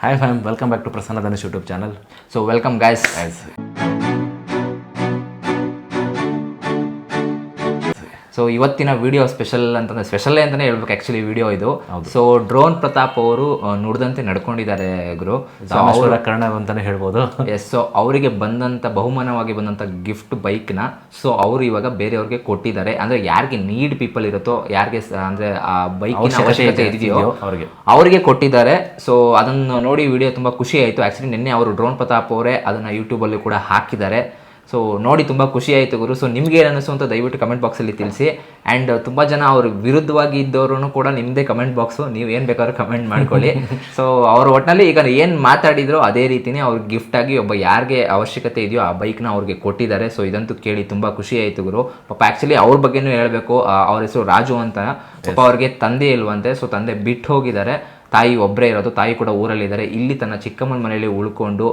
Hi fam, welcome back to Prasanna Dhanesh YouTube channel. So welcome guys. guys. So ಇವತ್ತಿನ video special ಅಂತಂದ್ರೆ ಸ್ಪೆಷಲ್ಲೇ ಅಂತಲೇ ಹೇಳ್ಬೇಕು actually video ಇದು. ಸೊ ಡ್ರೋನ್ ಪ್ರತಾಪ್ ಅವರು ನೋಡಿದಂತೆ ನಡ್ಕೊಂಡಿದ್ದಾರೆ ಗುರು. ಅವರ ಕರ್ಣ ಅಂತಾನೆ ಹೇಳ್ಬೋದು. ಎಸ್ ಸೊ ಅವರಿಗೆ ಬಂದಂಥ ಬಹುಮಾನವಾಗಿ ಬಂದಂಥ ಗಿಫ್ಟ್ ಬೈಕ್ನ ಸೊ ಅವರು ಇವಾಗ ಬೇರೆಯವ್ರಿಗೆ ಕೊಟ್ಟಿದ್ದಾರೆ. ಅಂದ್ರೆ ಯಾರಿಗೆ ನೀಡ್ ಪೀಪಲ್ ಇರುತ್ತೋ ಯಾರಿಗೆ ಅಂದ್ರೆ ಆ ಬೈಕಿನ ಅವಶ್ಯಕತೆ ಇದೆಯೋ ಅವ್ರಿಗೆ. ಅವರಿಗೆ ಕೊಟ್ಟಿದ್ದಾರೆ. ಸೊ ಅದನ್ನು ನೋಡಿ ವಿಡಿಯೋ ತುಂಬಾ ಖುಷಿ ಆಯಿತು. ಆ್ಯಕ್ಚುಲಿ ನಿನ್ನೆ ಅವರು ಡ್ರೋನ್ ಪ್ರತಾಪ್ ಅವರೇ ಅದನ್ನು ಯೂಟ್ಯೂಬಲ್ಲಿ ಕೂಡ ಹಾಕಿದ್ದಾರೆ. ಸೊ ನೋಡಿ ತುಂಬ ಖುಷಿ ಆಯಿತು ಗುರು. ಸೊ ನಿಮಗೆ ಏನು ಅನಿಸು ಅಂತ ದಯವಿಟ್ಟು ಕಮೆಂಟ್ ಬಾಕ್ಸಲ್ಲಿ ತಿಳಿಸಿ. ಆ್ಯಂಡ್ ತುಂಬ ಜನ ಅವ್ರ ವಿರುದ್ಧವಾಗಿ ಇದ್ದವರು ಕೂಡ ನಿಮ್ಮದೇ ಕಮೆಂಟ್ ಬಾಕ್ಸು ನೀವು ಏನು ಬೇಕಾದ್ರೂ ಕಮೆಂಟ್ ಮಾಡ್ಕೊಳ್ಳಿ. ಸೊ ಅವ್ರ ಒಟ್ಟಿನಲ್ಲಿ ಈಗ ಏನು ಮಾತಾಡಿದ್ರು ಅದೇ ರೀತಿನೇ ಅವ್ರಿಗೆ ಗಿಫ್ಟಾಗಿ ಒಬ್ಬ ಯಾರಿಗೆ ಅವಶ್ಯಕತೆ ಇದೆಯೋ ಆ ಬೈಕ್ನ ಅವ್ರಿಗೆ ಕೊಟ್ಟಿದ್ದಾರೆ. ಸೊ ಇದಂತೂ ಕೇಳಿ ತುಂಬ ಖುಷಿ ಆಯಿತು ಗುರು. ಪಾಪ ಆ್ಯಕ್ಚುಲಿ ಅವ್ರ ಬಗ್ಗೆನೂ ಹೇಳಬೇಕು. ಅವ್ರ ಹೆಸರು ರಾಜು ಅಂತ. ಪಾಪ ಅವ್ರಿಗೆ ತಂದೆ ಇಲ್ವಂತೆ. ಸೊ ತಂದೆ ಬಿಟ್ಟು ಹೋಗಿದ್ದಾರೆ. ತಾಯಿ ಒಬ್ಬರೇ ಇರೋದು, ತಾಯಿ ಕೂಡ ಊರಲ್ಲಿದ್ದಾರೆ. ಇಲ್ಲಿ ತನ್ನ ಚಿಕ್ಕಮ್ಮನ ಮನೆಯಲ್ಲಿ ಉಳ್ಕೊಂಡು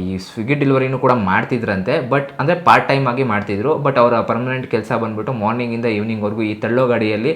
ಈ ಸ್ವಿಗ್ಗಿ ಡೆಲಿವರಿನೂ ಕೂಡ ಮಾಡ್ತಿದ್ರಂತೆ. ಬಟ್ ಅಂದರೆ ಪಾರ್ಟ್ ಟೈಮ್ ಆಗಿ ಮಾಡ್ತಿದ್ರು. ಬಟ್ ಅವರ ಪರ್ಮನೆಂಟ್ ಕೆಲಸ ಬಂದ್ಬಿಟ್ಟು ಮಾರ್ನಿಂಗಿಂದ ಈವ್ನಿಂಗ್ವರೆಗೂ ಈ ತಳ್ಳೋ ಗಾಡಿಯಲ್ಲಿ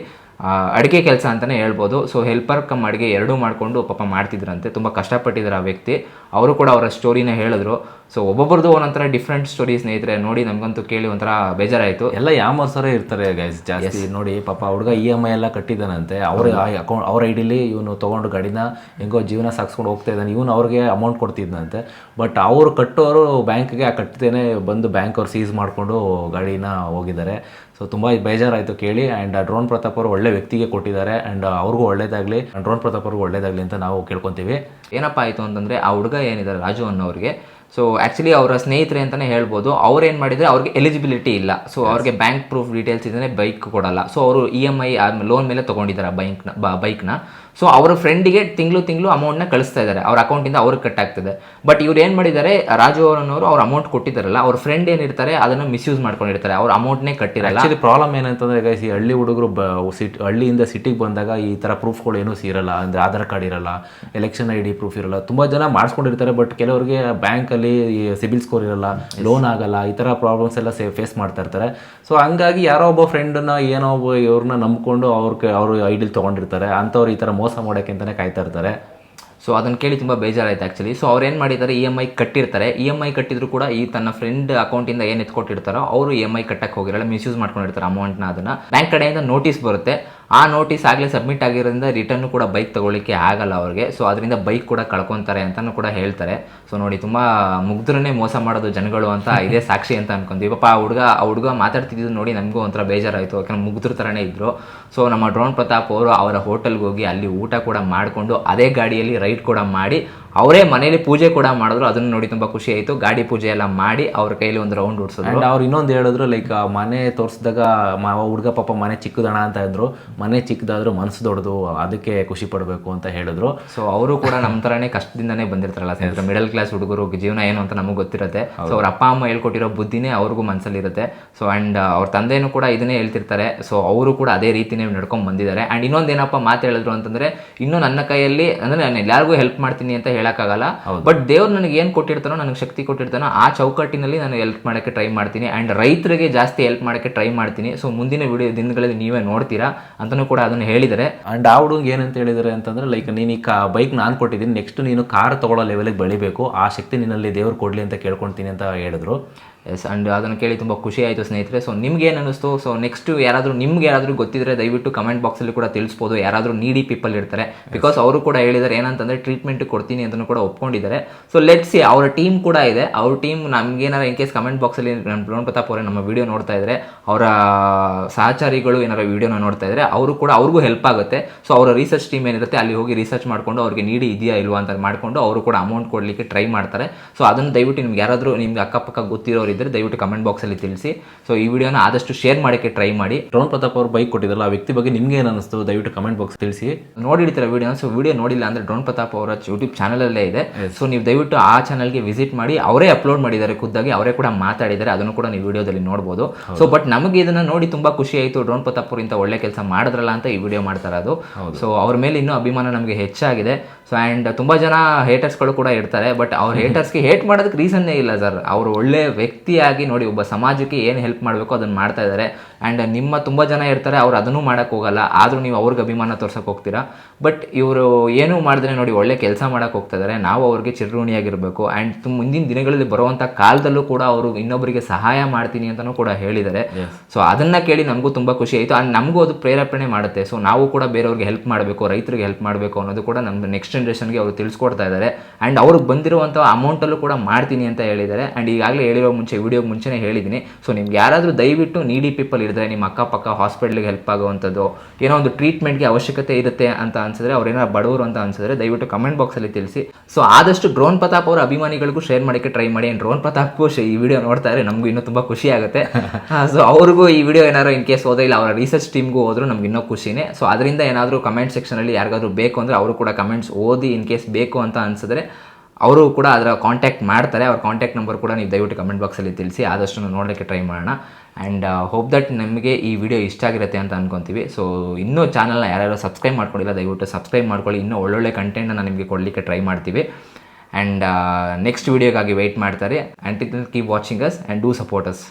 ಅಡುಗೆ ಕೆಲಸ ಅಂತಲೇ ಹೇಳ್ಬೋದು. ಸೊ ಹೆಲ್ಪರ್ ಕಮ್ ಅಡುಗೆ ಎರಡೂ ಮಾಡಿಕೊಂಡು ಪಾಪ ಮಾಡ್ತಿದ್ರಂತೆ. ತುಂಬ ಕಷ್ಟಪಟ್ಟಿದ್ದಾರೆ ಆ ವ್ಯಕ್ತಿ. ಅವರು ಕೂಡ ಅವರ ಸ್ಟೋರಿನ ಹೇಳಿದ್ರು. ಸೊ ಒಬ್ಬೊಬ್ರದ್ದು ಒಂಥರ ಡಿಫ್ರೆಂಟ್ ಸ್ಟೋರಿ ಸ್ನೇಹಿತರೆ ನೋಡಿ ನಮಗಂತೂ ಕೇಳಿ ಒಂಥರ ಬೇಜಾರಾಯಿತು. ಎಲ್ಲ ಯಾಮರ್ಸರೇ ಇರ್ತಾರೆ ಗೈಸ್ ಜಾಸ್ತಿ. ನೋಡಿ ಪಾಪ ಹುಡುಗ ಇ ಎಂ ಐ ಎಲ್ಲ ಕಟ್ಟಿದ್ದಾನಂತೆ. ಅವ್ರ ಅಕೌಂಟ್ ಅವ್ರ ಐಡಿಲಿ ಇವನು ತೊಗೊಂಡು ಗಾಡಿನ ಹೆಂಗೋ ಜೀವನ ಸಾಗಿಸ್ಕೊಂಡು ಹೋಗ್ತಾ ಇದ್ದಾನೆ. ಇವನು ಅವ್ರಿಗೆ ಅಮೌಂಟ್ ಕೊಡ್ತಿದ್ದಂತೆ ಬಟ್ ಅವರು ಕಟ್ಟೋರು ಬ್ಯಾಂಕ್ಗೆ ಆ ಕಟ್ತೇನೆ ಬಂದು ಬ್ಯಾಂಕ್ ಅವ್ರು ಸೀಸ್ ಮಾಡಿಕೊಂಡು ಗಾಡಿನ ಹೋಗಿದ್ದಾರೆ. ಸೊ ತುಂಬ ಬೇಜಾರಾಯಿತು ಕೇಳಿ. ಆ್ಯಂಡ್ ಡ್ರೋನ್ ಪ್ರತಾಪ್ ಅವರು ಒಳ್ಳೆ ವ್ಯಕ್ತಿಗೆ ಕೊಟ್ಟಿದ್ದಾರೆ. ಆ್ಯಂಡ್ ಅವ್ರಿಗೂ ಒಳ್ಳೇದಾಗಲಿ. ಡ್ರೋನ್ ಪ್ರತಾಪ್ ಅವ್ರಿಗೂ ಒಳ್ಳೇದಾಗಲಿ ಅಂತ ನಾವು ಕೇಳ್ಕೊತೀವಿ. ಏನಪ್ಪ ಆಯಿತು ಅಂತಂದರೆ ಆ ಹುಡುಗ ಏನಿದ್ದಾರೆ ರಾಜು ಅನ್ನೋರಿಗೆ ಸೊ ಆ್ಯಕ್ಚುಲಿ ಅವರ ಸ್ನೇಹಿತರೆ ಅಂತಲೇ ಹೇಳ್ಬೋದು. ಅವ್ರು ಏನು ಮಾಡಿದರೆ ಅವ್ರಿಗೆ ಎಲಿಜಿಬಿಲಿಟಿ ಇಲ್ಲ. ಸೊ ಅವ್ರಿಗೆ ಬ್ಯಾಂಕ್ ಪ್ರೂಫ್ ಡೀಟೇಲ್ಸ್ ಇದ್ದರೆ ಬೈಕ್ ಕೊಡಲ್ಲ. ಸೊ ಅವರು ಇ ಎಂ ಐ ಲೋನ್ ಮೇಲೆ ತೊಗೊಂಡಿದ್ದಾರೆ ಬೈಕ್ನ ಬೈಕ್ನ ಸೊ ಅವರ ಫ್ರೆಂಡಿಗೆ ತಿಂಗಳು ತಿಂಗಳು ಅಮೌಂಟ್ನ ಕಳಿಸ್ತಾ ಇದ್ದಾರೆ ಅವ್ರ ಅಕೌಂಟಿಂದ ಅವ್ರಿಗೆ ಕಟ್ ಆಗ್ತದೆ. ಬಟ್ ಇವ್ರು ಏನು ಮಾಡಿದ್ದಾರೆ ರಾಜು ಅವರನ್ನವರು ಅವ್ರ ಅಮೌಂಟ್ ಕೊಟ್ಟಿದ್ದಾರಲ್ಲ ಅವ್ರ ಫ್ರೆಂಡ್ ಏನಿರ್ತಾರೆ ಅದನ್ನು ಮಿಸ್ಯೂಸ್ ಮಾಡ್ಕೊಂಡಿರ್ತಾರೆ. ಅವ್ರ ಅಮೌಂಟ್ನೇ ಕಟ್ಟಿರಲ್ಲ. ಅದು ಪ್ರಾಬ್ಲಮ್ ಏನಂತಂದ್ರೆ ಗೈಸ್ ಈ ಹಳ್ಳಿ ಹುಡುಗರು ಬ ಸಿಟ್ ಹಳ್ಳಿಯಿಂದ ಸಿಟಿಗೆ ಬಂದಾಗ ಈ ಥರ ಪ್ರೂಫ್ಗಳು ಏನೂ ಸಿರಲ್ಲ. ಅಂದರೆ ಆಧಾರ್ ಕಾರ್ಡ್ ಇರಲ್ಲ ಎಲೆಕ್ಷನ್ ಐ ಡಿ ಪ್ರೂಫ್ ಇರಲ್ಲ. ತುಂಬ ಜನ ಮಾಡಿಸ್ಕೊಂಡಿರ್ತಾರೆ ಬಟ್ ಕೆಲವರಿಗೆ ಬ್ಯಾಂಕಲ್ಲಿ ಸಿಬಿಲ್ ಸ್ಕೋರ್ ಇರಲ್ಲ ಲೋನ್ ಆಗಲ್ಲ ಈ ಥರ ಪ್ರಾಬ್ಲಮ್ಸ್ ಎಲ್ಲ ಸೇ ಫೇಸ್ ಮಾಡ್ತಾ ಇರ್ತಾರೆ. ಸೊ ಹಂಗಾಗಿ ಯಾರೋ ಒಬ್ಬ ಫ್ರೆಂಡನ್ನ ಏನೋ ಒಬ್ಬ ಇವ್ರನ್ನ ನಂಬಿಕೊಂಡು ಅವ್ರ ಅವರು ಐಡಿಲ್ ತೊಗೊಂಡಿರ್ತಾರೆ. ಅಂಥವ್ರು ಈ ಥರ ಮೋಸ ಮಾಡೋಕ್ಕೆ ಅಂತಲೇ ಕಾಯ್ತಾ ಇರ್ತಾರೆ. ಸೊ ಅದನ್ನು ಕೇಳಿ ತುಂಬ ಬೇಜಾರಾಯ್ತು ಆ್ಯಕ್ಚುಲಿ ಸೊ ಅವ್ರು ಏನು ಮಾಡಿದ್ದಾರೆ ಇ ಎಂ ಐ ಕಟ್ಟಿರ್ತಾರೆ. ಇ ಎಂ ಐ ಕಟ್ಟಿದ್ರು ಕೂಡ ಈ ತನ್ನ ಫ್ರೆಂಡ್ ಅಕೌಂಟಿಂದ ಏನು ಎತ್ಕೊಟ್ಟಿರ್ತಾರೋ ಅವರು ಇ ಎಂ ಐ ಕಟ್ಟಕ್ಕೆ ಹೋಗಿರಲ್ಲ ಮಿಸ್ಯೂಸ್ ಮಾಡ್ಕೊಂಡಿರ್ತಾರೆ ಅಮೌಂಟ್ನ ಅದನ್ನು. ಬ್ಯಾಂಕ್ ಕಡೆಯಿಂದ ನೋಟಿಸ್ ಬರುತ್ತೆ. ಆ ನೋಟಿಸ್ ಆಗಲೇ ಸಬ್ಮಿಟ್ ಆಗಿರೋದ್ರಿಂದ ರಿಟರ್ನ್ ಕೂಡ ಬೈಕ್ ತಗೊಳ್ಳಿಕ್ಕೆ ಆಗಲ್ಲ ಅವ್ರಿಗೆ. ಸೊ ಅದರಿಂದ ಬೈಕ್ ಕೂಡ ಕಳ್ಕೊತಾರೆ ಅಂತಲೂ ಕೂಡ ಹೇಳ್ತಾರೆ. ಸೊ ನೋಡಿ, ತುಂಬ ಮುಗ್ದ್ರನ್ನೇ ಮೋಸ ಮಾಡೋದು ಜನಗಳು ಅಂತ ಇದೇ ಸಾಕ್ಷಿ ಅಂತ ಅನ್ಕೊಂತೀವಿ. ಪಾಪ ಆ ಹುಡುಗ ಆ ಹುಡುಗ ಮಾತಾಡ್ತಿದ್ದು ನೋಡಿ ನಮಗೂ ಒಂಥರ ಬೇಜಾರಾಯಿತು. ಯಾಕಂದ್ರೆ ಮುಗ್ದ್ರ ಥರನೇ ಇದ್ದರು ಸೊ ನಮ್ಮ ಡ್ರೋನ್ ಪ್ರತಾಪ್ ಅವರು ಅವರ ಹೋಟೆಲ್ಗೆ ಹೋಗಿ ಅಲ್ಲಿ ಊಟ ಕೂಡ ಮಾಡಿಕೊಂಡು, ಅದೇ ಗಾಡಿಯಲ್ಲಿ ರೈಡ್ ಕೂಡ ಮಾಡಿ ಅವರೇ ಮನೇಲಿ ಪೂಜೆ ಕೂಡ ಮಾಡಿದ್ರು ಅದನ್ನ ನೋಡಿ ತುಂಬಾ ಖುಷಿ ಆಯಿತು. ಗಾಡಿ ಪೂಜೆ ಎಲ್ಲ ಮಾಡಿ ಅವ್ರ ಕೈಲಿ ಒಂದು ರೌಂಡ್ ಉಡ್ಸೋದು ಅಂಡ್ ಅವ್ರು ಇನ್ನೊಂದು ಹೇಳಿದ್ರು ಲೈಕ್ ಮನೆ ತೋರಿಸಿದಾಗ ಹುಡುಗ ಪಾಪ ಮನೆ ಚಿಕ್ಕದಣ ಅಂತ ಇದ್ರು. ಮನೆ ಚಿಕ್ಕದಾದ್ರೂ ಮನಸ್ಸು ದೊಡ್ಡದು ಅದಕ್ಕೆ ಖುಷಿ ಪಡಬೇಕು ಅಂತ ಹೇಳಿದ್ರು. ಸೊ ಅವರು ಕೂಡ ನಮ್ಮ ಥರನೇ ಕಷ್ಟದಿಂದನೇ ಬಂದಿರ್ತಾರಲ್ಲ ಸ್ನೇಹಿತರೆ. ಮಿಡಲ್ ಕ್ಲಾಸ್ ಹುಡುಗರು ಜೀವನ ಏನು ಅಂತ ನಮಗೆ ಗೊತ್ತಿರುತ್ತೆ. ಸೊ ಅವ್ರ ಅಪ್ಪ ಅಮ್ಮ ಹೇಳ್ಕೊಟ್ಟಿರೋ ಬುದ್ಧಿನೇ ಅವ್ರಿಗೂ ಮನಸ್ಸಲ್ಲಿರುತ್ತೆ ಸೊ ಅಂಡ್ ಅವ್ರ ತಂದೆಯೂ ಕೂಡ ಇದನ್ನೇ ಹೇಳ್ತಿರ್ತಾರೆ. ಸೊ ಅವರು ಕೂಡ ಅದೇ ರೀತಿನೇ ನಡ್ಕೊಂಡು ಬಂದಿದ್ದಾರೆ. ಆ್ಯಂಡ್ ಇನ್ನೊಂದೇನಪ್ಪ ಮಾತು ಹೇಳಿದ್ರು ಅಂತಂದ್ರೆ ಇನ್ನು ನನ್ನ ಕೈಯಲ್ಲಿ ಅಂದ್ರೆ ನಾನು ಎಲ್ಲರಿಗೂ ಹೆಲ್ಪ್ ಮಾಡ್ತೀನಿ ಅಂತ ಹೇಳಕ್ಕಾಗಲ್ಲ. ಬಟ್ ದೇವ್ರು ನನಗೆ ಏನು ಕೊಟ್ಟಿರ್ತಾನೋ ನನಗೆ ಶಕ್ತಿ ಕೊಟ್ಟಿರ್ತಾನೋ ಆ ಚೌಕಟ್ಟಿನಲ್ಲಿ ನಾನು ಹೆಲ್ಪ್ ಮಾಡೋಕ್ಕೆ ಟ್ರೈ ಮಾಡ್ತೀನಿ. ಆ್ಯಂಡ್ ರೈತರಿಗೆ ಜಾಸ್ತಿ ಹೆಲ್ಪ್ ಮಾಡೋಕ್ಕೆ ಟ್ರೈ ಮಾಡ್ತೀನಿ. ಸೊ ಮುಂದಿನ ವಿಡಿಯೋ ದಿನಗಳಲ್ಲಿ ನೀವೇ ನೋಡ್ತೀರಾ ಅಂತಲೂ ಕೂಡ ಅದನ್ನು ಹೇಳಿದರೆ ಆ್ಯಂಡ್ ಆ ಹುಡುಗ ಏನಂತ ಹೇಳಿದರೆ ಅಂತಂದ್ರೆ ಲೈಕ್ ನೀನು ಈ ಕಾ ಬೈಕ್ ನಾನು ಕೊಟ್ಟಿದ್ದೀನಿ ನೆಕ್ಸ್ಟ್ ನೀನು ಕಾರ್ ತಗೊಳ್ಳೋ ಲೆವೆಲಿಗೆ ಬೆಳಿಬೇಕು. ಆ ಶಕ್ತಿ ನಿನ್ನಲ್ಲಿ ದೇವ್ರು ಕೊಡಲಿ ಅಂತ ಕೇಳ್ಕೊಳ್ತೀನಿ ಅಂತ ಹೇಳಿದ್ರು. ಎಸ್ ಆ್ಯಂಡ್ ಅದನ್ನು ಕೇಳಿ ತುಂಬ ಖುಷಿ ಆಯಿತು ಸ್ನೇಹಿತರೆ. ಸೊ ನಿಮ್ಗೆ ಏನು ಅನ್ನಿಸ್ತು? ಸೊ ನೆಕ್ಸ್ಟ್ ಯಾರಾದರೂ ನಿಮ್ಗೆ ಯಾರಾದರೂ ಗೊತ್ತಿದ್ರೆ ದಯವಿಟ್ಟು ಕಮೆಂಟ್ ಬಾಕ್ಸಲ್ಲಿ ಕೂಡ ತಿಳಿಸ್ಬೋದು. ಯಾರಾದರೂ ನೀಡಿ ಪೀಪಲ್ ಇರ್ತಾರೆ. ಬಿಕಾಸ್ ಅವರು ಕೂಡ ಹೇಳಿದ್ದಾರೆ ಏನಂತಂದರೆ ಟ್ರೀಟ್ಮೆಂಟ್ ಕೊಡ್ತೀನಿ ಅಂತಲೂ ಕೂಡ ಒಪ್ಕೊಂಡಿದ್ದಾರೆ. ಸೊ ಲೆಟ್ ಸಿ ಅವರ ಟೀಮ್ ಕೂಡ ಇದೆ. ಅವ್ರ ಟೀಮ್ ನಮಗೇನಾರ ಇನ್ ಕೇಸ್ ಕಮೆಂಟ್ ಬಾಕ್ಸಲ್ಲಿ ನಮ್ಮ ಪ್ರೋಣ್ ಪ್ರತಾಪ್ ಅವರೇ ನಮ್ಮ ವಿಡಿಯೋ ನೋಡ್ತಾ ಇದ್ದಾರೆ ಅವರ ಸಹಚಾರಿಗಳು ಏನಾರ ವೀಡಿಯೋನ ನೋಡ್ತಾ ಇದ್ದಾರೆ ಅವರು ಕೂಡ ಅವ್ರಿಗೂ ಹೆಲ್ಪ್ ಆಗುತ್ತೆ. ಸೊ ಅವರ ರಿಸರ್ಚ್ ಟೀಮ್ ಏನಿರುತ್ತೆ ಅಲ್ಲಿ ಹೋಗಿ ರಿಸರ್ಚ್ ಮಾಡಿಕೊಂಡು ಅವ್ರಿಗೆ ನೀಡಿ ಇದೆಯಾ ಇಲ್ವಾ ಅಂತ ಮಾಡಿಕೊಂಡು ಅವರು ಕೂಡ ಅಮೌಂಟ್ ಕೊಡಲಿಕ್ಕೆ ಟ್ರೈ ಮಾಡ್ತಾರೆ. ಸೊ ಅದನ್ನು ದಯವಿಟ್ಟು ನಿಮ್ಗೆ ಯಾರಾದರೂ ನಿಮ್ಗೆ ಅಕ್ಕಪಕ್ಕ ಗೊತ್ತಿರೋರು ಇದ್ದರೆ ದಯವಿಟ್ಟು ಕಮೆಂಟ್ ಬಾಕ್ಸಲ್ಲಿ ತಿಳಿಸಿ. ಸೊ ಈ ವಿಡಿಯೋನ ಆದಷ್ಟು ಶೇರ್ ಮಾಡೋಕ್ಕೆ ಟ್ರೈ ಮಾಡಿ. ಡ್ರೋನ್ ಪ್ರತಾಪ್ ಅವರು ಬೈಕ್ ಕೊಟ್ಟಿದ್ರಲ್ಲ ಆ ವ್ಯಕ್ತಿ ಬಗ್ಗೆ ನಿಮ್ಗೆ ಏನು ಅನಿಸ್ತು? ದಯವಿಟ್ಟು ಕಮೆಂಟ್ ಬಾಕ್ಸ್ ತಿಳಿಸಿ. ನೋಡಿರ್ತೀರ ವಿಡಿಯೋ ಸೊ ವಿಡಿಯೋ ನೋಡಿಲ್ಲ ಅಂದರೆ ಡ್ರೋನ್ ಪ್ರತಾಪ್ ಅವರ ಯೂಟ್ಯೂಬ್ ಚಾನಲಲ್ಲೇ ಇದೆ. ಸೊ ನೀವು ದಯವಿಟ್ಟು ಆ ಚಾನಲ್ಗೆ ವಿಸಿಟ್ ಮಾಡಿ. ಅವರೇ ಅಪ್ಲೋಡ್ ಮಾಡಿದ್ದಾರೆ ಖುದ್ದಾಗಿ. ಅವರೇ ಕೂಡ ಮಾತಾಡಿದ್ದಾರೆ. ಅದನ್ನು ಕೂಡ ನೀವು ವಿಡಿಯೋದಲ್ಲಿ ನೋಡ್ಬೋದು. ಸೊ ಬಟ್ ನಮಗೆ ಇದನ್ನ ನೋಡಿ ತುಂಬಾ ಖುಷಿ ಆಯಿತು. ಡ್ರೋನ್ ಪ್ರತಾಪ್ ಅವರು ಇಂಥ ಒಳ್ಳೆ ಕೆಲಸ ಮಾಡಿದ್ರಲ್ಲ ಅಂತ ಈ ವಿಡಿಯೋ ಮಾಡ್ತಾರೆ ಅದು. ಸೊ ಅವ್ರ ಮೇಲೆ ಇನ್ನೂ ಅಭಿಮಾನ ನಮಗೆ ಹೆಚ್ಚಾಗಿದೆ. ಸೊ ಆ್ಯಂಡ್ ತುಂಬ ಜನ ಹೇಟರ್ಸ್ಗಳು ಕೂಡ ಇರ್ತಾರೆ. ಬಟ್ ಅವ್ರ ಹೇಟರ್ಸ್ಗೆ ಹೇಟ್ ಮಾಡೋದಕ್ಕೆ ರೀಸನ್ನೇ ಇಲ್ಲ ಸರ್ ಅವರು ಒಳ್ಳೆ ವ್ಯಕ್ತಿಯಾಗಿ ನೋಡಿ ಒಬ್ಬ ಸಮಾಜಕ್ಕೆ ಏನು ಹೆಲ್ಪ್ ಮಾಡಬೇಕು ಅದನ್ನು ಮಾಡ್ತಾ ಇದ್ದಾರೆ ಆ್ಯಂಡ್ ನಿಮ್ಮ ತುಂಬ ಜನ ಇರ್ತಾರೆ ಅವ್ರು ಅದನ್ನೂ ಮಾಡೋಕ್ಕೆ ಹೋಗಲ್ಲ. ಆದರೂ ನೀವು ಅವ್ರಿಗೆ ಅಭಿಮಾನ ತೋರ್ಸಕ್ಕೆ ಹೋಗ್ತೀರಾ? ಬಟ್ ಇವರು ಏನೂ ಮಾಡಿದ್ರೆ ನೋಡಿ ಒಳ್ಳೆ ಕೆಲಸ ಮಾಡೋಕ್ಕೆ ಹೋಗ್ತಾ ಇದ್ದಾರೆ ನಾವು ಅವ್ರಿಗೆ ಚಿರಋಣಿಯಾಗಿರಬೇಕು. ಆ್ಯಂಡ್ ತುಂಬ ಮುಂದಿನ ದಿನಗಳಲ್ಲಿ ಬರುವಂಥ ಕಾಲದಲ್ಲೂ ಕೂಡ ಅವರು ಇನ್ನೊಬ್ಬರಿಗೆ ಸಹಾಯ ಮಾಡ್ತೀನಿ ಅಂತಲೂ ಕೂಡ ಹೇಳಿದ್ದಾರೆ. ಸೊ ಅದನ್ನು ಕೇಳಿ ನಮಗೂ ತುಂಬ ಖುಷಿ ಆಯಿತು. ಆ್ಯಂಡ್ ನಮಗೂ ಅದು ಪ್ರೇರೇಪಣೆ ಮಾಡುತ್ತೆ. ಸೊ ನಾವು ಕೂಡ ಬೇರೆಯವ್ರಿಗೆ ಹೆಲ್ಪ್ ಮಾಡಬೇಕು ರೈತರಿಗೆ ಹೆಲ್ಪ್ ಮಾಡಬೇಕು ಅನ್ನೋದು ಕೂಡ ನಮ್ಮ ನೆಕ್ಸ್ಟ್ ಜನ್ರೇಷನ್ಗೆ ಅವರು ತಿಳಿಸ್ಕೊಡ್ತಾ ಇದ್ದಾರೆ ಆ್ಯಂಡ್ ಅವ್ರಿಗೆ ಬಂದಿರುವಂಥ ಅಮೌಂಟಲ್ಲೂ ಕೂಡ ಮಾಡ್ತೀನಿ ಅಂತ ಹೇಳಿದ್ದಾರೆ. ಆ್ಯಂಡ್ ಈಗಾಗಲೇ ಹೇಳಿರೋ ಮುಂಚೆ ವಿಡಿಯೋ ಮುಂಚೆನೇ ಹೇಳಿದ್ದೀನಿ. ಸೊ ನಿಮ್ಗೆ ಯಾರಾದರೂ ದಯವಿಟ್ಟು ನೀಡಿ ಪೀಪಲ್ ಇದ್ದರೆ ನಿಮ್ಮ ಅಕ್ಕಪಕ್ಕ ಹಾಸ್ಪಿಟ್ಲಿಗೆ ಹೆಲ್ಪ್ ಆಗುವಂಥದ್ದು ಏನೋ ಒಂದು ಟ್ರೀಟ್ಮೆಂಟ್ಗೆ ಅವಶ್ಯಕತೆ ಇರುತ್ತೆ ಅಂತ ಅನ್ಸಿದ್ರೆ ಅವ್ರೇನಾದ್ರು ಬಡವರು ಅಂತ ಅನ್ಸಿದ್ರೆ ದಯವಿಟ್ಟು ಕಮೆಂಟ್ ಬಾಕ್ಸಲ್ಲಿ ತಿಳಿಸಿ. ಸೊ ಆದಷ್ಟು ಡ್ರೋನ್ ಪ್ರತಾಪ್ ಅವರ ಅಭಿಮಾನಿಗಳಿಗೂ ಶೇರ್ ಮಾಡೋಕ್ಕೆ ಟ್ರೈ ಮಾಡಿ. ಡ್ರೋನ್ ಪ್ರತಾಪ್ಗೂ ಈ ವಿಡಿಯೋ ನೋಡ್ತಾ ಇದ್ರೆ ನಮಗೂ ಇನ್ನೂ ತುಂಬ ಖುಷಿ ಆಗುತ್ತೆ. ಸೊ ಅವ್ರಿಗೂ ಈ ವಿಡಿಯೋ ಏನಾದ್ರು ಇನ್ ಕೇಸ್ ಓದೋ ಇಲ್ಲ ಅವರ ರಿಸರ್ಚ್ ಟೀಮ್ಗೂ ಹೋದ್ರು ನಮ್ಗೆ ಇನ್ನೂ ಖುಷಿನೇ. ಸೊ ಅದರಿಂದ ಏನಾದರೂ ಕಮೆಂಟ್ ಸೆಕ್ಷನಲ್ಲಿ ಯಾರಿಗಾದ್ರೂ ಬೇಕು ಅಂದರೆ ಅವರು ಕೂಡ ಕಮೆಂಟ್ಸ್ ಓದಿ ಇನ್ ಕೇಸ್ ಬೇಕು ಅಂತ ಅನ್ಸಿದ್ರೆ ಅವರು ಕೂಡ ಅದರ ಕಾಂಟ್ಯಾಕ್ಟ್ ಮಾಡ್ತಾರೆ. ಅವ್ರ ಕಾಂಟ್ಯಾಕ್ಟ್ ನಂಬರ್ ಕೂಡ ನೀವು ದಯವಿಟ್ಟು ಕಮೆಂಟ್ ಬಾಕ್ಸಲ್ಲಿ ತಿಳಿಸಿ ಆದಷ್ಟು ನೋಡೋಕ್ಕೆ ಟ್ರೈ ಮಾಡೋಣ. ಆ್ಯಂಡ್ ಹೋಪ್ ದಟ್ ನಿಮಗೆ ಈ ವಿಡಿಯೋ ಇಷ್ಟ ಆಗಿರುತ್ತೆ ಅಂತ ಅನ್ಕೊತೀವಿ. ಸೊ ಇನ್ನೂ ಚಾನಲ್ನ ಯಾರ್ಯಾರು ಸಬ್ಸ್ಕ್ರೈಬ್ ಮಾಡ್ಕೊಂಡಿಲ್ಲ, ದಯವಿಟ್ಟು ಸಬ್ಸ್ಕ್ರೈಬ್ ಮಾಡ್ಕೊಳ್ಳಿ. ಇನ್ನೂ ಒಳ್ಳೊಳ್ಳೆ ಕಂಟೆಂಟನ್ನು ನಿಮಗೆ ಕೊಡಲಿಕ್ಕೆ ಟ್ರೈ ಮಾಡ್ತೀವಿ. ಆ್ಯಂಡ್ ನೆಕ್ಸ್ಟ್ ವೀಡಿಯೋಗಾಗಿ ವೆಯ್ಟ್ ಮಾಡ್ತಾರೆ. And keep watching us and do support us